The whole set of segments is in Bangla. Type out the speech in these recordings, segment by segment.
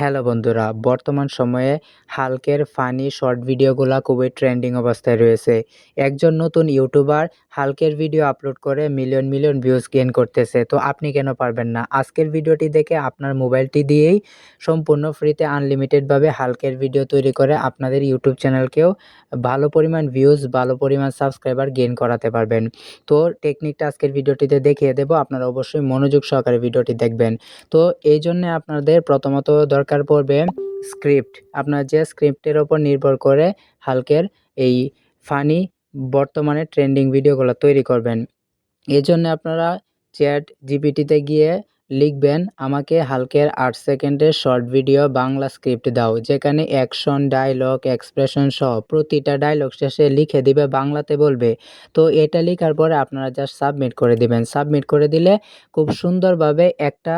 হ্যালো বন্ধুরা, বর্তমান সময়ে হালকের ফানি শর্ট ভিডিওগুলো খুবই ট্রেন্ডিং অবস্থায় রয়েছে। একজন নতুন ইউটিউবার হালকের ভিডিও আপলোড করে মিলিয়ন মিলিয়ন ভিউজ গেন করতেছে। তো আপনি কেন পারবেন না? আজকের ভিডিওটি দেখে আপনার মোবাইলটি দিয়েই সম্পূর্ণ ফ্রিতে আনলিমিটেডভাবে হালকের ভিডিও তৈরি করে আপনাদের ইউটিউব চ্যানেলকেও ভালো পরিমাণ ভিউজ ভালো পরিমাণ সাবস্ক্রাইবার গেন করাতে পারবেন। তো টেকনিকটা আজকের ভিডিওটিতে দেখিয়ে দেবো। আপনারা অবশ্যই মনোযোগ সহকারে ভিডিওটি দেখবেন। তো এই জন্যে আপনাদের প্রথমত দরকার পড়বে স্ক্রিপ্ট আপনার যে স্ক্রিপ্টের ওপর নির্ভর করে হালকের এই ফানি বর্তমানে ট্রেন্ডিং ভিডিওগুলো তৈরি করবেন। এই জন্য আপনারা চ্যাট জিপিটিতে গিয়ে লিখবেন, আমাকে হালকের আট সেকেন্ডের শর্ট ভিডিও বাংলা স্ক্রিপ্ট দাও, যেখানে অ্যাকশন, ডায়লগ, এক্সপ্রেশন সহ প্রতিটা ডায়লগ শেষে লিখে দিবে, বাংলাতে বলবে। তো এটা লেখার পরে আপনারা জাস্ট সাবমিট করে দিবেন। সাবমিট করে দিলে খুব সুন্দরভাবে একটা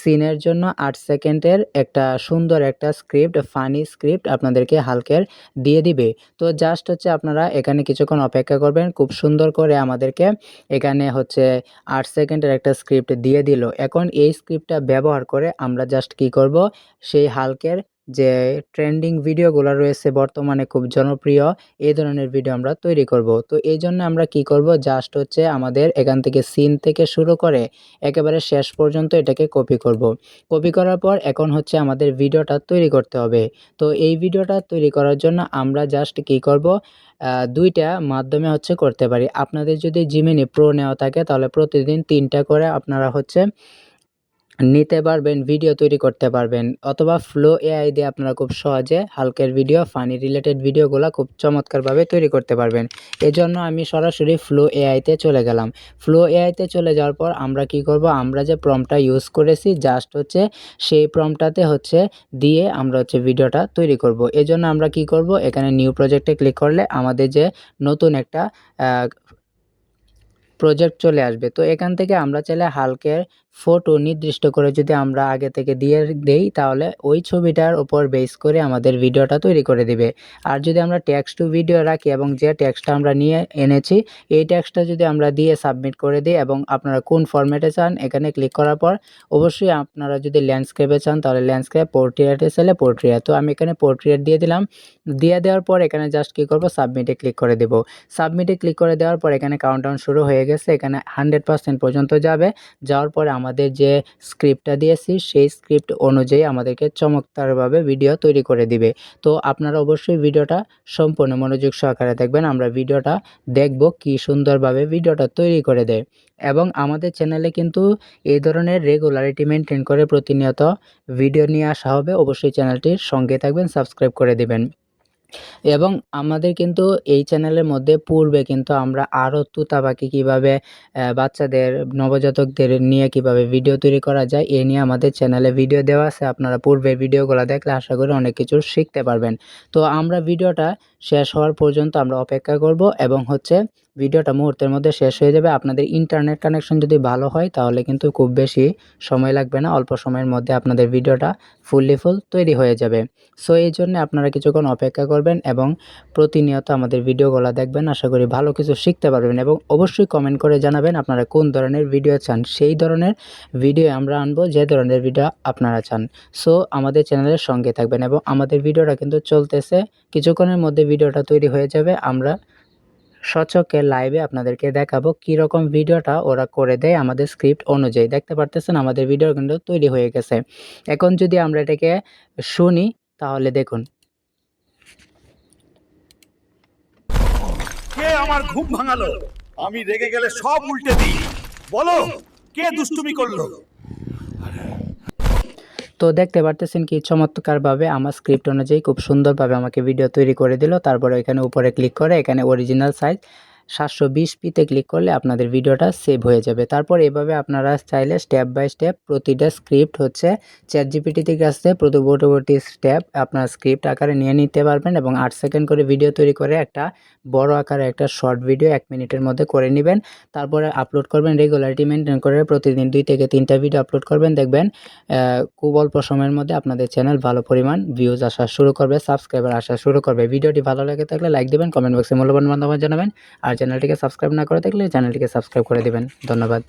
সিনের জন্য আট সেকেন্ডের একটা সুন্দর একটা স্ক্রিপ্ট, ফানি স্ক্রিপ্ট আপনাদেরকে হালকের দিয়ে দিবে। তো জাস্ট হচ্ছে আপনারা এখানে কিছুক্ষণ অপেক্ষা করবেন, খুব সুন্দর করে আমাদেরকে এখানে হচ্ছে আট সেকেন্ডের একটা স্ক্রিপ্ট দিয়ে দিল। এখন এই স্ক্রিপ্টটা ব্যবহার করে আমরা জাস্ট কি করব? সেই হালকের যে ট্রেন্ডিং ভিডিওগুলো রয়েছে বর্তমানে খুব জনপ্রিয়, এই ধরনের ভিডিও আমরা তৈরি করব। তো এই জন্য আমরা কি করব? জাস্ট হচ্ছে আমাদের এখান থেকে সিন থেকে শুরু করে একেবারে শেষ পর্যন্ত এটাকে কপি করব। কপি করার পর এখন হচ্ছে আমাদের ভিডিওটা তৈরি করতে হবে। তো এই ভিডিওটা তৈরি করার জন্য আমরা জাস্ট কি করব? দুইটা মাধ্যমে হচ্ছে করতে পারি। আপনাদের যদি জিমিনি প্রো নেওয়া থাকে তাহলে প্রতিদিন তিনটা করে আপনারা হচ্ছে নিতে পারবেন ভিডিও তৈরি করতে পারবেন অথবা ফ্লো এআই দিয়ে আপনারা খুব সহজে হালকের ভিডিও ফানি রিলেটেড ভিডিওগুলো খুব চমৎকারভাবে তৈরি করতে পারবেন। এজন্য আমি সরাসরি ফ্লো এআইতে চলে গেলাম। ফ্লো এআইতে চলে যাওয়ার পর আমরা কি করব? আমরা যে প্রমটা ইউজ করেছি জাস্ট হচ্ছে সেই প্রমটাতে হচ্ছে দিয়ে আমরা হচ্ছে ভিডিওটা তৈরি করব। এজন্য আমরা কি করব? এখানে নিউ প্রজেক্টে ক্লিক করলে আমাদের যে নতুন একটা প্রজেক্ট চলে আসবে। তো এখান থেকে আমরা চাইলে হালকের ফটো নির্দিষ্ট করে যদি আমরা আগে থেকে দিয়ে দেই, তাহলে ওই ছবিটার ওপর বেস করে আমাদের ভিডিওটা তৈরি করে দিবে। আর যদি আমরা ট্যাক্স টু ভিডিও রাখি এবং যে ট্যাক্সটা আমরা নিয়ে এনেছি, এই ট্যাক্সটা যদি আমরা দিয়ে সাবমিট করে দিই এবং আপনারা কোন ফরম্যাটে চান, এখানে ক্লিক করার পর অবশ্যই আপনারা যদি ল্যান্ডস্কেপে চান, তাহলে ল্যান্ডস্কেপ পোর্ট্রিয়াটে চাইলে পোর্ট্রিয়াট তো আমি এখানে পোর্ট্রিয়াট দিয়ে দিলাম। দিয়ে দেওয়ার পর এখানে জাস্ট কী করব? সাবমিটে ক্লিক করে দেব। সাবমিটে ক্লিক করে দেওয়ার পর এখানে কাউন্টাউন শুরু হয়ে গেছে। এখানে হান্ড্রেড পর্যন্ত যাবে। যাওয়ার পরে আমাদের যে স্ক্রিপ্টটা দিয়েছি, সেই স্ক্রিপ্ট অনুযায়ী আমাদেরকে চমৎকারভাবে ভিডিও তৈরি করে দিবে। তো আপনারা অবশ্যই ভিডিওটা সম্পূর্ণ মনোযোগ সহকারে দেখবেন, আমরা ভিডিওটা দেখব কি সুন্দরভাবে ভিডিওটা তৈরি করে দেয়। এবং আমাদের চ্যানেলে কিন্তু এই ধরনের রেগুলারিটি মেনটেন করে প্রতিনিয়ত ভিডিও নিয়ে আসা হবে, অবশ্যই চ্যানেলটির সঙ্গে থাকবেন, সাবস্ক্রাইব করে দেবেন। এবং আমাদের কিন্তু এই চ্যানেলের মধ্যে পূর্বে কিন্তু আমরা আরও তুতাবাকি পাখি কীভাবে বাচ্চাদের, নবজাতকদের নিয়ে কীভাবে ভিডিও তৈরি করা যায়, এ নিয়ে আমাদের চ্যানেলে ভিডিও দেওয়া আছে। আপনারা পূর্বে ভিডিওগুলো দেখলে আশা করি অনেক কিছু শিখতে পারবেন। তো আমরা ভিডিওটা শেষ হওয়ার পর্যন্ত আমরা অপেক্ষা করব এবং হচ্ছে ভিডিওটা মুহূর্তের মধ্যে শেষ হয়ে যাবে। আপনাদের ইন্টারনেট কানেকশন যদি ভালো হয়, তাহলে কিন্তু খুব বেশি সময় লাগবে না। অল্প সময়ের মধ্যে আপনাদের ভিডিওটা ফুললি ফুল তৈরি হয়ে যাবে। সো এই জন্য আপনারা কিছুক্ষণ অপেক্ষা করবেন এবং প্রতিনিয়ত আমাদের ভিডিওগুলো দেখবেন। আশা করি ভালো কিছু শিখতে পারবেন এবং অবশ্যই কমেন্ট করে জানাবেন আপনারা কোন ধরনের ভিডিও চান। সেই ধরনের ভিডিও আমরা আনব, যে ধরনের ভিডিও আপনারা চান। সো আমাদের চ্যানেলের সঙ্গে থাকবেন এবং আমাদের ভিডিওটা কিন্তু চলতেছে। কিছুক্ষণের মধ্যে ভিডিওটা তৈরি হয়ে যাবে। আমরা সচকে লাইভে আপনাদেরকে দেখাবো কীরকম ভিডিওটা ওরা করে দেয় আমাদের স্ক্রিপ্ট অনুযায়ী। দেখতে পারতেছেন, আমাদের ভিডিও কিন্তু তৈরি হয়ে গেছে। এখন যদি আমরা এটাকে শুনি, তাহলে দেখুন। আমার ঘুম ভাঙালো? আমি রেগে গেলে সব উল্টে দিই। বলো, কে দুষ্টুমি করল? তো দেখতে পারতেছেন কি চমৎকারভাবে আমার স্ক্রিপ্ট অনুযায়ী খুব সুন্দরভাবে আমাকে ভিডিও তৈরি করে দিল। তারপরে এখানে উপরে ক্লিক করে এখানে অরিজিনাল সাইজ সাতশো বিশ পিতে ক্লিক করলে আপনাদের ভিডিওটা সেভ হয়ে যাবে। তারপর এভাবে আপনারা চাইলে স্টেপ বাই স্টেপ প্রতিটা স্ক্রিপ্ট হচ্ছে চ্যাট জিপিটিতে কাছে পূর্ববর্তী স্টেপ আপনার স্ক্রিপ্ট আকারে নিয়ে নিতে পারবেন এবং আট সেকেন্ড করে ভিডিও তৈরি করে একটা বড় আকারে একটা শর্ট ভিডিও এক মিনিটের মধ্যে করে নেবেন। তারপরে আপলোড করবেন রেগুলারিটি মেনটেন করে প্রতিদিন দুই থেকে তিনটা ভিডিও আপলোড করবেন। দেখবেন খুব অল্প সময়ের মধ্যে আপনাদের চ্যানেল ভালো পরিমাণ ভিউজ আসা শুরু করবে সাবস্ক্রাইবার আসা শুরু করবে। ভিডিওটি ভালো লাগে থাকলে লাইক দেবেন কমেন্ট বক্সে মূল্যবান মতামত জানাবেন। আর চ্যানেলটিকে সাবস্ক্রাইব না করে থাকলে চ্যানেলটিকে সাবস্ক্রাইব করে দেবেন। ধন্যবাদ।